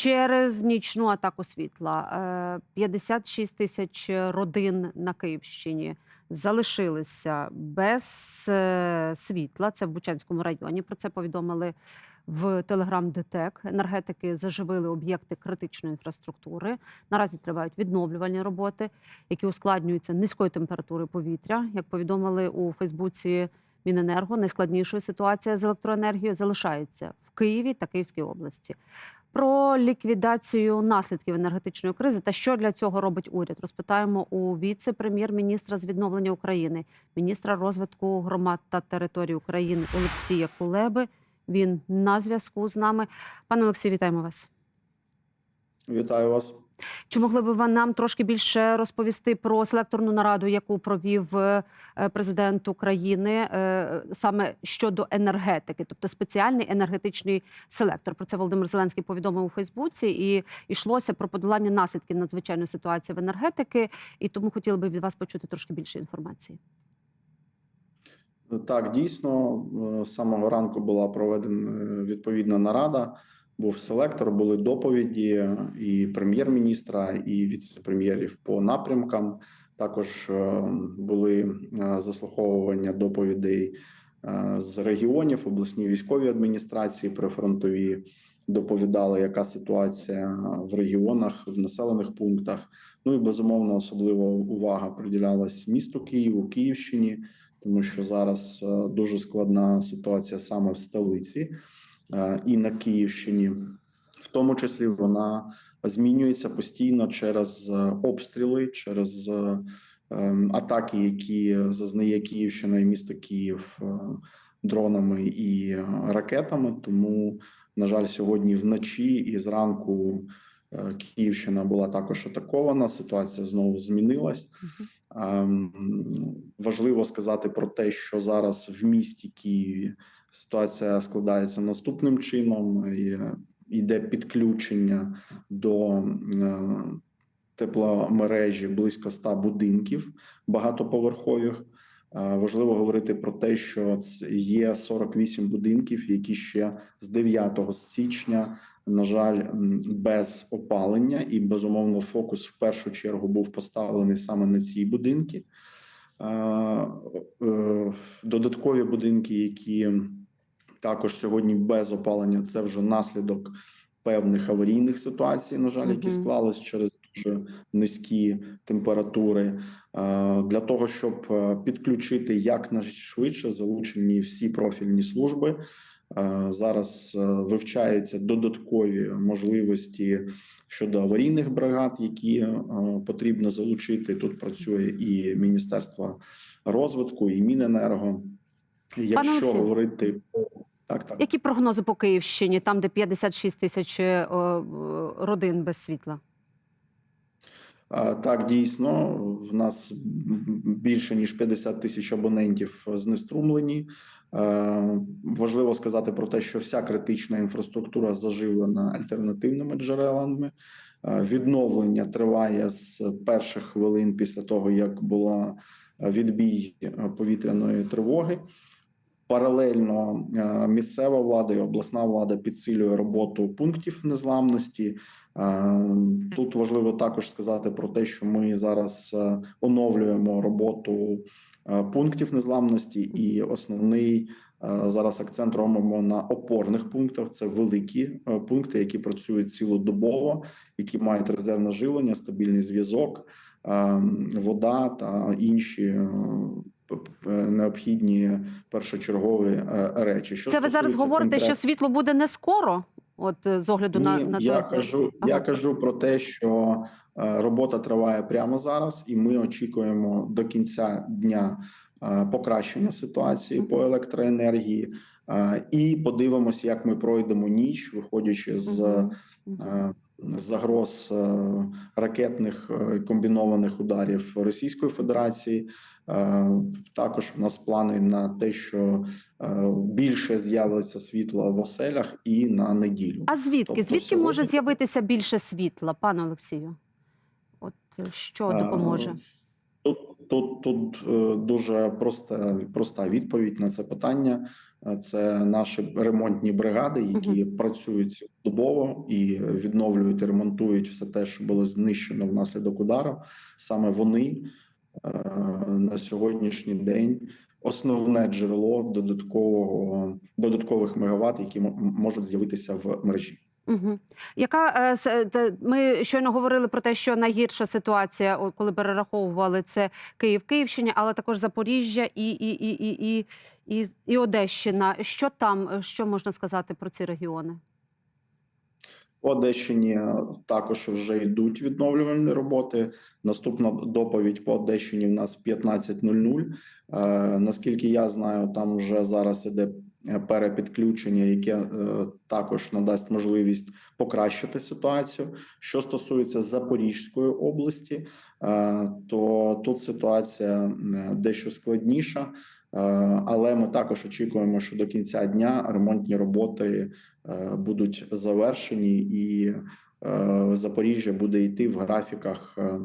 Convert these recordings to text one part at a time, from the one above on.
Через нічну атаку світла е, 56 тисяч родин на Київщині залишилися без е, світла. Це в Бучанському районі. Про це повідомили в Телеграм ДТЕК. Енергетики заживили об'єкти критичної інфраструктури. Наразі тривають відновлювальні роботи, які ускладнюються низькою температурою повітря. Як повідомили у Фейсбуці Міненерго, найскладнішою ситуація з електроенергією залишається в Києві та Київській області. Про ліквідацію наслідків енергетичної кризи та що для цього робить уряд, розпитаємо у віце-прем'єр-міністра з відновлення України, міністра розвитку громад та територій України Олексія Кулеби. Він на зв'язку з нами. Пане Олексію, вітаємо вас. Вітаю вас. Чи могли б ви нам трошки більше розповісти про селекторну нараду, яку провів е, президент України е, саме щодо енергетики, тобто спеціальний енергетичний селектор? Про це Володимир Зеленський повідомив у Фейсбуці, і йшлося про подолання наслідків надзвичайної ситуації в енергетики. І тому хотіли би від вас почути трошки більше інформації. Так, дійсно, е, з самого ранку була проведена відповідна нарада. Був селектор, були доповіді і прем'єр-міністра, і віце-прем'єрів по напрямкам. Також е, були е, заслуховування доповідей е, з регіонів, обласні військові адміністрації, прифронтові доповідали, яка ситуація в регіонах, в населених пунктах. Ну і безумовно, особлива увага приділялась місту Києву, Київщині, тому що зараз дуже складна ситуація саме в столиці і на Київщині, в тому числі вона змінюється постійно через е, обстріли, через е, ем, атаки, які зазнає Київщина і місто Київ е, дронами і е, ракетами. Тому, на жаль, сьогодні вночі і зранку е, Київщина була також атакована. Ситуація знову змінилась. Ем, Важливо сказати про те, що зараз в місті Києві ситуація складається наступним чином. Йде підключення до е, тепломережі близько 100 будинків багатоповерхових. Е, Важливо говорити про те, що є 48 будинків, які ще з 9 січня, на жаль, без опалення, і безумовно фокус в першу чергу був поставлений саме на ці будинки. Е, е, Додаткові будинки, які також сьогодні без опалення, це вже наслідок певних аварійних ситуацій, на жаль, які склались через дуже низькі температури. Е, Для того щоб е, підключити якнайшвидше залучені всі профільні служби. Е, Зараз вивчаються додаткові можливості щодо аварійних бригад, які потрібно залучити. Тут працює і Міністерство розвитку, і Міненерго. Якщо говорити так, так. Які прогнози по Київщині, там де 56 тисяч е, е, родин без світла? Так, дійсно, в нас більше ніж 50 тисяч абонентів знеструмлені. Е, Важливо сказати про те, що вся критична інфраструктура заживлена альтернативними джерелами. Відновлення триває з перших хвилин після того, як була відбій повітряної тривоги. Паралельно е, місцева влада і обласна влада підсилює роботу пунктів незламності. Е, Тут важливо також сказати про те, що ми зараз е, оновлюємо роботу пунктів незламності, і основний зараз акцент робимо на опорних пунктах. Це великі пункти, які працюють цілодобово, які мають резервне живлення, стабільний зв'язок, вода та інші. Е, Необхідні першочергові е, речі. Що Це ви зараз говорите, що світло буде не скоро, от е, з огляду на, ні, на я те- кажу, Ага. я кажу про те, що робота триває прямо зараз, і ми очікуємо до кінця дня покращення ситуації по електроенергії. І подивимося, як ми пройдемо ніч, виходячи з загроз е, ракетних е, комбінованих ударів Російської Федерації. Е, Також в нас плани на те, що більше з'явиться світла в оселях і на неділю. А звідки? Тобто Звідки може з'явитися більше світла, пане Олексію? От що допоможе? Тут, Тут тут дуже проста, проста відповідь на це питання. Це наші ремонтні бригади, які працюють цілодобово і відновлюють і ремонтують все те, що було знищено внаслідок удару. Саме вони е, на сьогоднішній день основне джерело додаткового додаткових мегаватт, які можуть з'явитися в мережі. Угу. Яка е, ми щойно говорили про те, що найгірша ситуація, коли перераховували це Київ, Київщині, але також Запоріжжя і, і, і, і, і, і, і Одещина. Що там, е, що можна сказати про ці регіони? По Одещині е, також вже йдуть відновлювальні роботи. Наступна доповідь по Одещині в нас 15.00. Е, наскільки я знаю, там вже зараз іде е, перепідключення, яке е, також надасть можливість покращити ситуацію. Що стосується Запорізької області, е, то тут ситуація е, дещо складніша. Е, Але ми також очікуємо, що до кінця дня ремонтні роботи е, будуть завершені, і е, Запоріжжя буде йти в графіках е, е,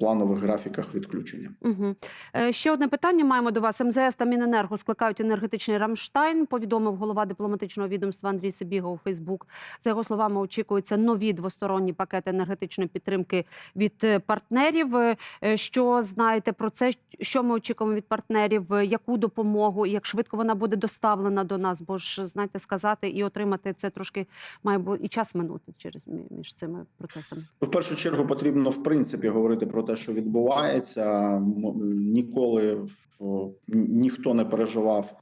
планових графіках відключення. Угу. Е, ще одне питання маємо до вас. МЗС та Міненерго скликають енергетичний Рамштайн. Повідомив голова дипломатичного відомства Андрій Сибіга у Фейсбук. За його словами, очікуються нові двосторонні пакети енергетичної підтримки від е, партнерів. Е, Що знаєте про це? Що ми очікуємо від партнерів? Е, Яку допомогу? і Як швидко вона буде доставлена до нас? Бо ж знаєте, сказати і отримати це трошки має і час минути через між цими процесами. В першу чергу потрібно в принципі говорити про те, що відбувається. Ніколи ніхто не переживав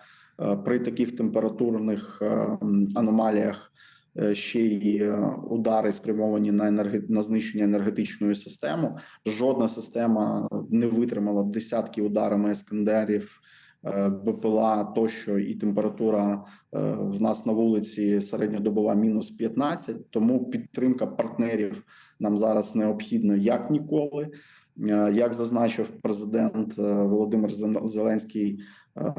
е, при таких температурних е, аномаліях. е, Ще й удари спрямовані на енерге... на знищення енергетичної системи. Жодна система не витримала десятки ударами ескандерів, БПЛА тощо, і температура е, в нас на вулиці середньодобова мінус 15, Тому підтримка партнерів нам зараз необхідна як ніколи. Е, Як зазначив президент е, Володимир Зел- Зеленський, е,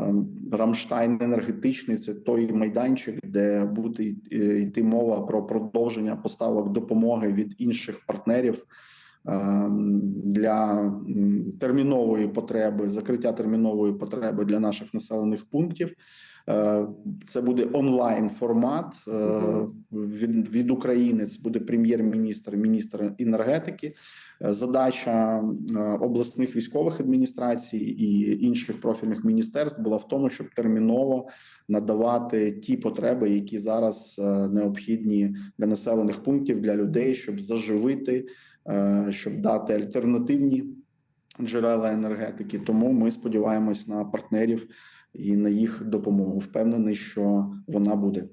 Рамштайн енергетичний це той майданчик, де буде е, йти мова про продовження поставок допомоги від інших партнерів е, для термінової потреби, закриття термінової потреби для наших населених пунктів. Е, Це буде онлайн формат е, від, від України. Це буде прем'єр-міністр, міністр енергетики. Е, Задача обласних військових адміністрацій і інших профільних міністерств була в тому, щоб терміново надавати ті потреби, які зараз необхідні для населених пунктів для людей, щоб заживити, щоб дати альтернативні джерела енергетики. Тому ми сподіваємось на партнерів і на їх допомогу. Впевнений, що вона буде.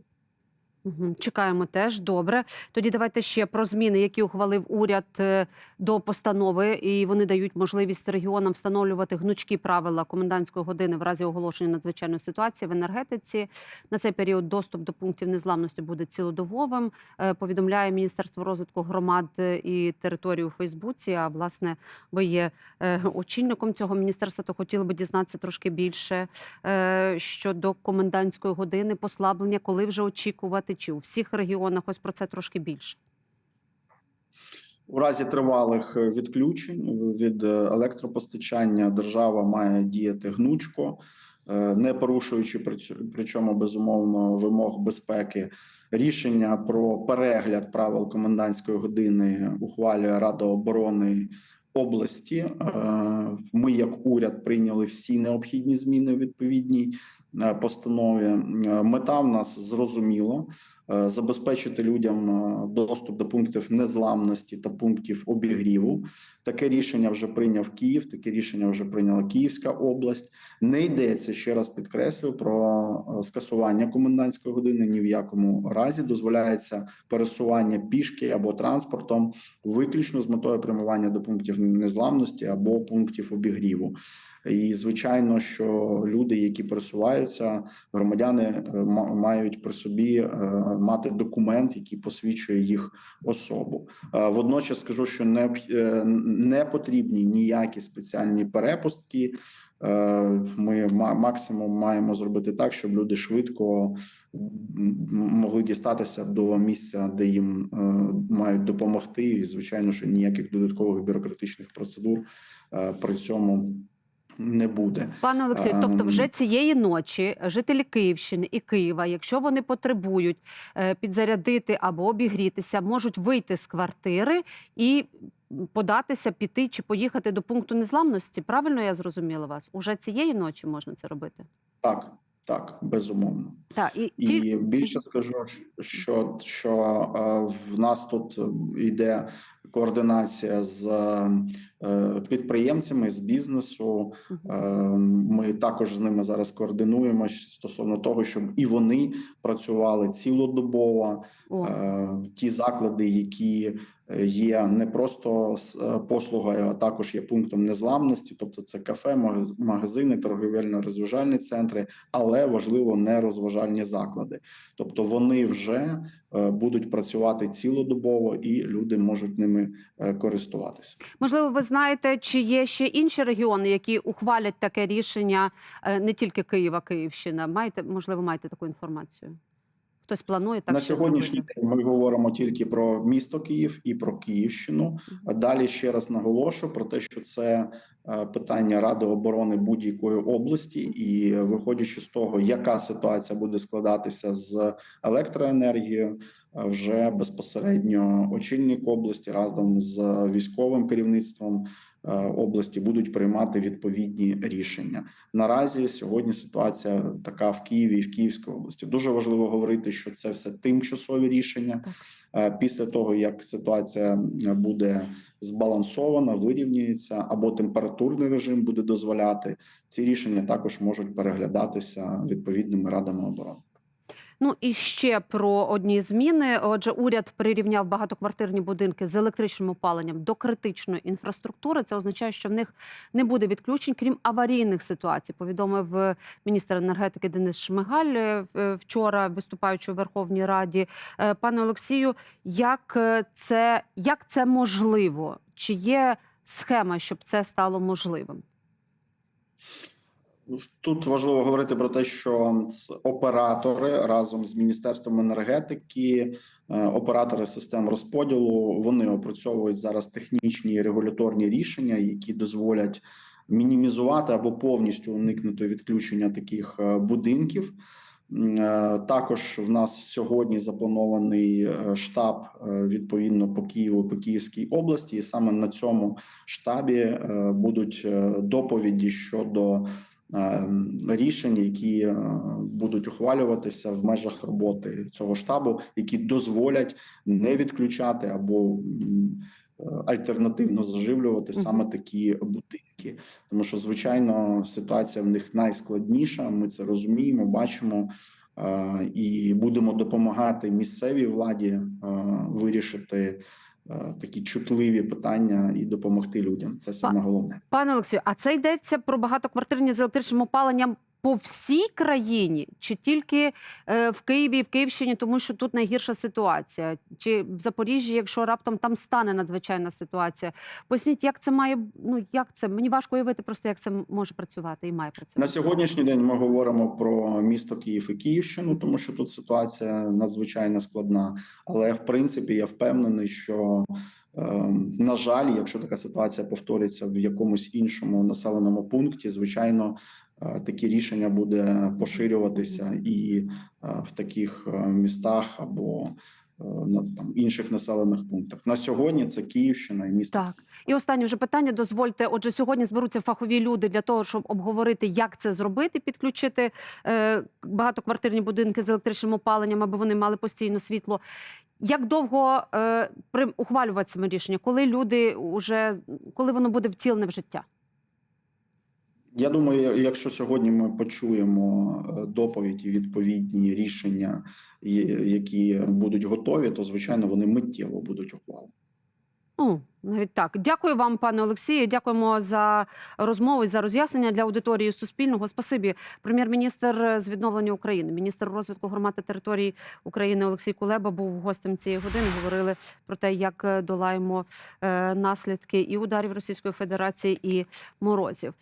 Чекаємо теж. Добре. Тоді давайте ще про зміни, які ухвалив уряд е, до постанови, і вони дають можливість регіонам встановлювати гнучкі правила комендантської години в разі оголошення надзвичайної ситуації в енергетиці. На цей період доступ до пунктів незламності буде цілодобовим. е, Повідомляє Міністерство розвитку громад е, і територій у Фейсбуці. А власне, ви є очільником цього міністерства, то хотіли би дізнатися трошки більше щодо комендантської години, послаблення, коли вже очікувати, чи у всіх регіонах ось про це трошки більше. У разі тривалих е, відключень від е, електропостачання держава має діяти гнучко, е, не порушуючи причому безумовно вимог безпеки. Рішення про перегляд правил комендантської години ухвалює Рада оборони області. Е, Ми, як уряд, прийняли всі необхідні зміни в відповідній е, постанові. Е, Мета в нас зрозуміла е, забезпечити людям е, доступ до пунктів незламності та пунктів обігріву. Таке рішення вже прийняв Київ. Таке рішення вже прийняла Київська область. Не йдеться ще раз підкреслю про е, скасування комендантської години. Ні в якому разі дозволяється пересування пішки або транспортом, виключно з метою прямування до пунктів незламності або пунктів обігріву. І звичайно, що люди, які пересуваються, громадяни е, ма- мають при собі е, мати документ, який посвідчує їх особу. Водночас скажу, що не, е, не потрібні ніякі спеціальні перепустки. Е, Ми максимум маємо зробити так, щоб люди швидко могли дістатися до місця, де їм е, мають допомогти. І звичайно, що ніяких додаткових бюрократичних процедур при цьому не буде. Пане Олексію, тобто Ем. вже цієї ночі жителі Київщини і Києва, якщо вони потребують е, підзарядити або обігрітися, можуть вийти з квартири і податися, піти чи поїхати до пункту незламності. Правильно я зрозуміла вас? Уже цієї ночі можна це робити? Так, так, безумовно. Так, і, І більше скажу, що, що е, в нас тут йде координація з підприємцями з бізнесу. Е, Ми також з ними зараз координуємося стосовно того, щоб і вони працювали цілодобово. О, Е, Ті заклади, які е, є не просто е, послугою, а також є пунктом незламності, тобто це кафе, магаз- магазини, торговельно-розважальні центри, але важливо не розважальні заклади. Тобто вони вже е, будуть працювати цілодобово, і люди можуть ними е, користуватися. можливо, ви знаєте, чи є ще інші регіони, які ухвалять таке рішення, е, не тільки Києва, Київщина. Маєте, можливо, маєте таку інформацію? Хтось планує так На сьогоднішній день ми говоримо тільки про місто Київ і про Київщину. А далі ще раз наголошу про те, що це е, питання Ради оборони будь-якої області, і виходячи з того, яка ситуація буде складатися з електроенергією, вже безпосередньо очільник області разом з військовим керівництвом е, області будуть приймати відповідні рішення. Наразі сьогодні ситуація така в Києві і в Київській області. Дуже важливо говорити, що це все тимчасові рішення. Е, Після того як ситуація е, буде збалансована, вирівнюється або температурний режим буде дозволяти, ці рішення також можуть переглядатися відповідними радами оборони. Ну і ще про одні зміни. Отже, уряд прирівняв багатоквартирні будинки з електричним опаленням до критичної інфраструктури. Це означає, що в них не буде відключень, крім аварійних ситуацій. Повідомив е, міністр енергетики Денис Шмигаль е, е, вчора, виступаючи у Верховній Раді. Пане Олексію, як це як це можливо? Чи є схема, щоб це стало можливим? Тут важливо говорити про те, що оператори разом з міністерством енергетики, е, оператори систем розподілу, вони опрацьовують зараз технічні регуляторні рішення, які дозволять мінімізувати або повністю уникнути відключення таких е, будинків. Е, Також в нас сьогодні запланований штаб відповідно по Києву, по Київській області, і саме на цьому штабі будуть доповіді щодо рішень, які е, будуть ухвалюватися в межах роботи цього штабу, які дозволять не відключати або е, альтернативно заживлювати саме такі будинки, тому що звичайно ситуація в них найскладніша. Ми це розуміємо, бачимо. е, І будемо допомагати місцевій владі е, вирішити е, такі чутливі питання і допомогти людям. Це саме головне. Пане Олексію, а це йдеться про багатоквартирні з електричним опаленням по всій країні, чи тільки е, в Києві і в Київщині, тому що тут найгірша ситуація, чи в Запоріжжі, якщо раптом там стане надзвичайна ситуація? Поясніть, як це має ну як це мені важко уявити, просто як це може працювати і має працювати. На сьогоднішній день ми говоримо про місто Київ і Київщину, тому що тут ситуація надзвичайно складна. Але в принципі я впевнений, що е, на жаль, якщо така ситуація повториться в якомусь іншому населеному пункті, звичайно, такі рішення буде поширюватися і е, в таких е, містах або е, на там інших населених пунктах. На сьогодні це Київщина і місто. Так, і останнє вже питання. Дозвольте. Отже, сьогодні зберуться фахові люди для того, щоб обговорити, як це зробити, підключити е, багатоквартирні будинки з електричним опаленням, аби вони мали постійно світло. Як довго е, ухвалюватиме рішення, коли люди уже коли воно буде втілене в життя? Я думаю, якщо сьогодні ми почуємо е, доповіді, відповідні рішення, які будуть готові, то звичайно вони миттєво будуть ухвалені. О, навіть так. Дякую вам, пане Олексію. Дякуємо за розмову і за роз'яснення для аудиторії Суспільного. Спасибі, прем'єр-міністр з відновлення України, міністр розвитку громад та територій України Олексій Кулеба був гостем цієї години. Говорили про те, як е, долаємо е, наслідки і ударів Російської Федерації, і морозів.